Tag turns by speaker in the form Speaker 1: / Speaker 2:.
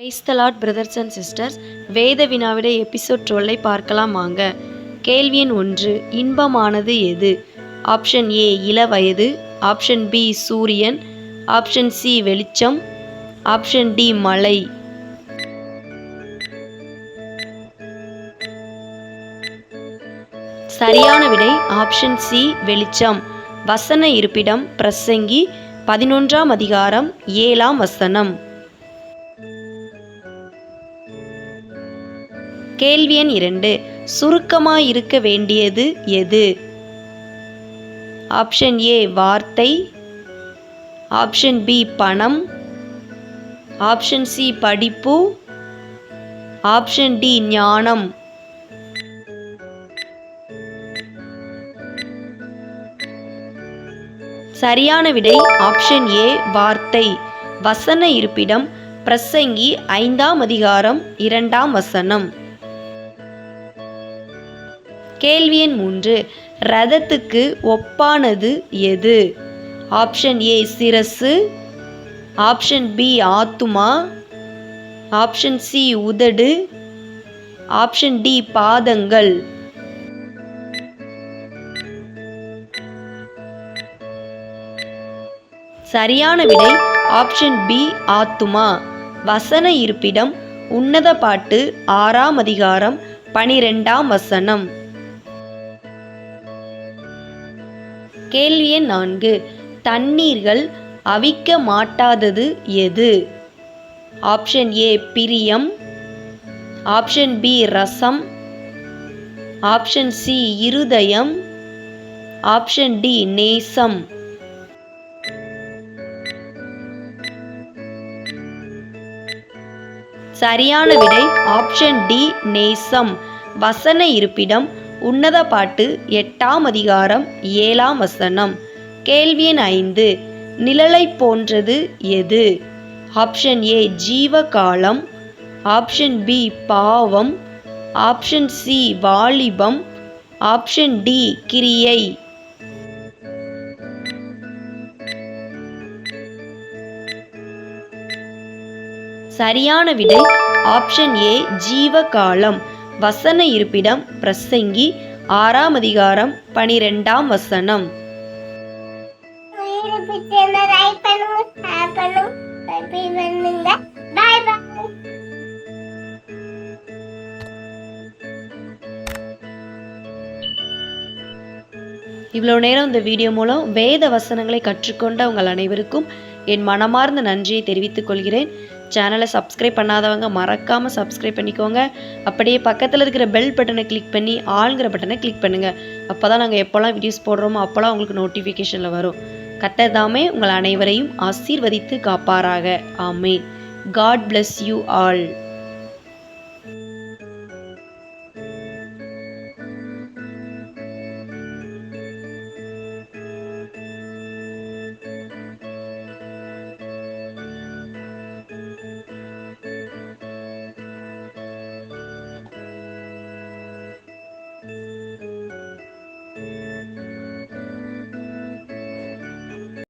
Speaker 1: கிரைஸ்தலாட் the brothers and sisters வேத வினாவிட episode டுவெல்லை பார்க்கலாம் வாங்க. கேள்வி எண் ஒன்று இன்பமானது எது? ஆப்ஷன் ஏ இள வயது ஆப்ஷன் பி சூரியன். ஆப்ஷன் சி வெளிச்சம். ஆப்ஷன் டி மலை. சரியான விடை ஆப்ஷன் சி வெளிச்சம். வசன இருப்பிடம் பிரசங்கி பதினொன்றாம் அதிகாரம் ஏழாம் வசனம். கேள்வி எண் இரண்டு. சுருக்கமாக இருக்க வேண்டியது எது? ஆப்ஷன் ஏ வார்த்தை. ஆப்ஷன் பி பணம். ஆப்ஷன் சி படிப்பு. ஆப்ஷன் டி ஞானம். சரியான விடை ஆப்ஷன் ஏ வார்த்தை. வசன இருப்பிடம் பிரசங்கி ஐந்தாம் அதிகாரம் இரண்டாம் வசனம். கேள்வி எண் மூன்று. ரதத்துக்கு ஒப்பானது எது? ஆப்ஷன் ஏ சிரசு. ஆப்ஷன் பி ஆத்துமா. ஆப்ஷன் சி உதடு. ஆப்ஷன் டி பாதங்கள். சரியான விடை ஆப்ஷன் பி ஆத்துமா. வசன இருப்பிடம் உன்னத பாட்டு ஆறாம் அதிகாரம் பனிரெண்டாம் வசனம். கேள்வி எண் நான்கு. தண்ணீர்கள் அவிக்க மாட்டாதது எது? ஆப்ஷன் ஏ பிரியம். ஆப்ஷன் பி ரசம். ஆப்ஷன் சி இருதயம். ஆப்ஷன் டி நேசம். சரியான விடை ஆப்ஷன் டி நேசம். வசன இருப்பிடம் உன்னத பாட்டு எட்டாம் அதிகாரம் ஏழாம் வசனம். கேள்வி எண் ஐந்து நிழலை போன்றது எது? ஆப்ஷன் ஏ ஜீவகாலம். ஆப்ஷன் பி பாவம். ஆப்ஷன் சி வாலிபம். ஆப்ஷன் டி கிரியை. சரியான விடை ஆப்ஷன் ஏ ஜீவகாலம். வசன இருப்பிடம் பிரசங்கி ஆறாம் அதிகாரம் பனிரெண்டாம் வசனம்.
Speaker 2: வீடு பிடிச்சிருந்தா லைக் பண்ணுங்க ஷேர் பண்ணுங்க சப்ஸ்கிரைப் பண்ணுங்க பாய் பாய்
Speaker 1: இவ்வளோ நேரம் இந்த வீடியோ மூலம் வேத வசனங்களை கற்றுக்கொண்ட உங்கள் அனைவருக்கும் என் மனமார்ந்த நன்றியை தெரிவித்துக் கொள்கிறேன். சேனலை சப்ஸ்கிரைப் பண்ணாதவங்க மறக்காமல் சப்ஸ்கிரைப் பண்ணிக்கோங்க. அப்படியே பக்கத்தில் இருக்கிற பெல் பட்டனை கிளிக் பண்ணி ஆளுங்கிற பட்டனை கிளிக் பண்ணுங்கள் அப்போ தான் நாங்கள் எப்போல்லாம் வீடியோஸ் போடுறோமோ அப்போல்லாம் உங்களுக்கு நோட்டிஃபிகேஷனில் வரும். கட்டதாமே உங்கள் அனைவரையும் ஆசீர்வதித்து காப்பாராக. ஆமே காட் பிளஸ் யூ ஆல்